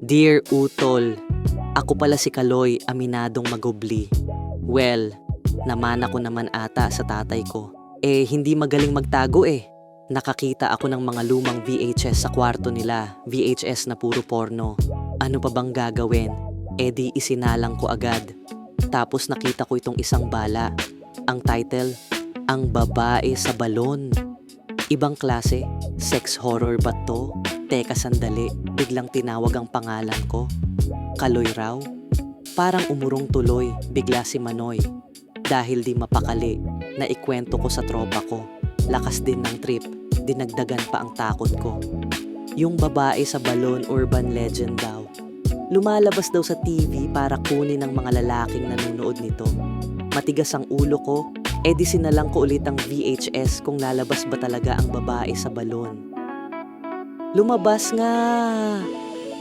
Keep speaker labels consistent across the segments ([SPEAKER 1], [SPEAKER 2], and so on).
[SPEAKER 1] Dear Utol, ako pala si Kaloy, aminadong magubli. Well, namana ko naman ata sa tatay ko. Eh, hindi magaling magtago eh. Nakakita ako ng mga lumang VHS sa kwarto nila, VHS na puro porno. Ano pa bang gagawin? Eh di isinalang ko agad. Tapos nakita ko itong isang bala. Ang title, Ang Babae sa Balon. Ibang klase, sex horror ba to? Teka sandali, biglang tinawag ang pangalan ko. Kaloy raw? Parang umurong tuloy, bigla si Manoy. Dahil di mapakali, na ikwento ko sa tropa ko. Lakas din ng trip, dinagdagan pa ang takot ko. Yung babae sa balon urban legend daw. Lumalabas daw sa TV para kunin ng mga lalaking nanonood nito. Matigas ang ulo ko, edi sinalang ko ulit ang VHS kung lalabas ba talaga ang babae sa balon. Lumabas nga!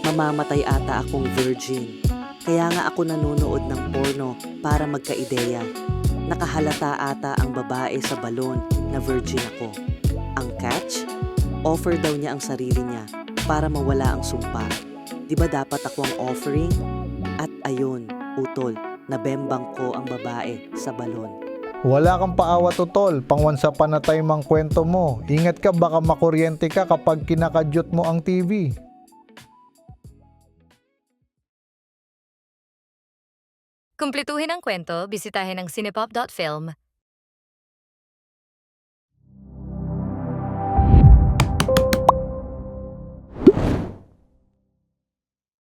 [SPEAKER 1] Mamamatay ata akong virgin. Kaya nga ako nanonood ng porno para magkaideya. Nakahalata ata ang babae sa balon na virgin ako. Ang catch? Offer daw niya ang sarili niya para mawala ang sumpa. Di ba dapat ako ang offering? At ayun, utol, nabembang ko ang babae sa balon.
[SPEAKER 2] Wala kang paawa tutol, pangwan sa panatay mang kwento mo. Ingat ka baka makuryente ka kapag kinakadyot mo ang TV.
[SPEAKER 3] Kumpletuhin ang kwento, bisitahin ang cinepop.film